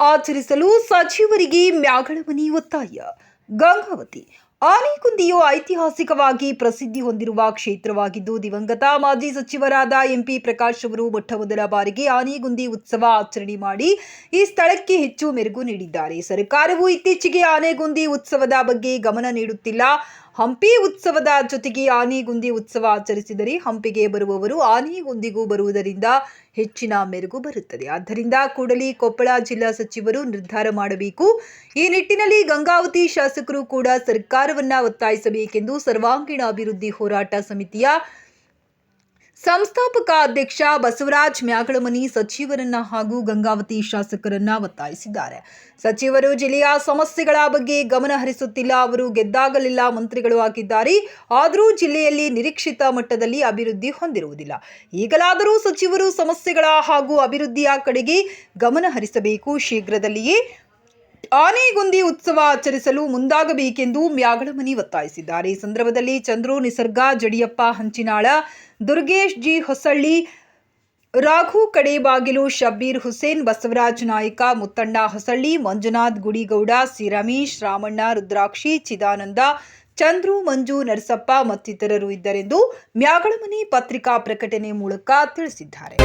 ಆಚರಿಸಲು ಸಚಿವರಿಗೆ ಮ್ಯಾಗಳಮನಿ ಒತ್ತಾಯ. ಗಂಗಾವತಿ ಆನೆಗುಂದಿಯು ಐತಿಹಾಸಿಕವಾಗಿ ಪ್ರಸಿದ್ಧಿ ಹೊಂದಿರುವ ಕ್ಷೇತ್ರವಾಗಿದ್ದು, ದಿವಂಗತ ಮಾಜಿ ಸಚಿವರಾದ ಎಂಪಿ ಪ್ರಕಾಶ್ ಅವರು ಮೊಟ್ಟಮೊದಲ ಬಾರಿಗೆ ಆನೆಗುಂದಿ ಉತ್ಸವ ಆಚರಣೆ ಮಾಡಿ ಈ ಸ್ಥಳಕ್ಕೆ ಹೆಚ್ಚು ಮೆರುಗು ನೀಡಿದ್ದಾರೆ. ಸರ್ಕಾರವು ಇತ್ತೀಚೆಗೆ ಆನೆಗುಂದಿ ಉತ್ಸವದ ಬಗ್ಗೆ ಗಮನ ನೀಡುತ್ತಿಲ್ಲ. ಹಂಪಿ ಉತ್ಸವದ ಜೊತೆಗೆ ಆನೆಗುಂದಿ ಉತ್ಸವ ಆಚರಿಸಿದರೆ ಹಂಪಿಗೆ ಬರುವವರು ಆನೆಗುಂದಿಗೂ ಬರುವುದರಿಂದ ಹೆಚ್ಚಿನ ಮೆರುಗು ಬರುತ್ತದೆ. ಆದ್ದರಿಂದ ಕೂಡಲೇ ಕೊಪ್ಪಳ ಜಿಲ್ಲಾ ಸಚಿವರು ನಿರ್ಧಾರ ಮಾಡಬೇಕು. ಈ ನಿಟ್ಟಿನಲ್ಲಿ ಗಂಗಾವತಿ ಶಾಸಕರು ಕೂಡ ಸರ್ಕಾರವನ್ನ ಒತ್ತಾಯಿಸಬೇಕೆಂದು ಸರ್ವಾಂಗೀಣ ಅಭಿವೃದ್ಧಿ ಹೋರಾಟ ಸಮಿತಿಯ ಸಂಸ್ಥಾಪಕ ಅಧ್ಯಕ್ಷ ಬಸವರಾಜ್ ಮ್ಯಾಗಳಮನಿ ಸಚಿವರನ್ನ ಹಾಗೂ ಗಂಗಾವತಿ ಶಾಸಕರನ್ನ ಒತ್ತಾಯಿಸಿದ್ದಾರೆ. ಸಚಿವರು ಜಿಲ್ಲೆಯ ಸಮಸ್ಯೆಗಳ ಬಗ್ಗೆ ಗಮನ ಹರಿಸುತ್ತಿಲ್ಲ. ಅವರು ಗೆದ್ದಾಗಲಿಲ್ಲ, ಮಂತ್ರಿಗಳು ಆಗಿದ್ದಾರೆ ಆದರೂ ಜಿಲ್ಲೆಯಲ್ಲಿ ನಿರೀಕ್ಷಿತ ಮಟ್ಟದಲ್ಲಿ ಅಭಿವೃದ್ಧಿ ಹೊಂದಿರುವುದಿಲ್ಲ. ಈಗಲಾದರೂ ಸಚಿವರು ಸಮಸ್ಯೆಗಳ ಹಾಗೂ ಅಭಿವೃದ್ಧಿಯ ಕಡೆಗೆ ಗಮನ ಹರಿಸಬೇಕು. ಶೀಘ್ರದಲ್ಲಿಯೇ ಆನೆಗುಂದಿ ಉತ್ಸವ ಆಚರಿಸಲು ಮುಂದಾಗಬೇಕೆಂದು ಮ್ಯಾಗಳಮನಿ ಒತ್ತಾಯಿಸಿದ್ದಾರೆ. ಈ ಸಂದರ್ಭದಲ್ಲಿ ಚಂದ್ರು, ನಿಸರ್ಗ, ಜಡಿಯಪ್ಪ, ಹಂಚಿನಾಳ, ದುರ್ಗೇಶ್ ಜಿ ಹೊಸಳ್ಳಿ, ರಾಘು ಕಡೇಬಾಗಿಲು, ಶಬ್ಬೀರ್ ಹುಸೇನ್, ಬಸವರಾಜ್ ನಾಯ್ಕ, ಮುತ್ತಣ್ಣ ಹೊಸಳ್ಳಿ, ಮಂಜುನಾಥ್ ಗುಡಿಗೌಡ ಸಿ ರಮೇಶ್ ರಾಮಣ್ಣ, ರುದ್ರಾಕ್ಷಿ, ಚಿದಾನಂದ, ಚಂದ್ರು, ಮಂಜು, ನರಸಪ್ಪ ಮತ್ತಿತರರು ಇದ್ದರೆಂದು ಮ್ಯಾಗಳಮನಿ ಪತ್ರಿಕಾ ಪ್ರಕಟಣೆ ಮೂಲಕ ತಿಳಿಸಿದ್ದಾರೆ.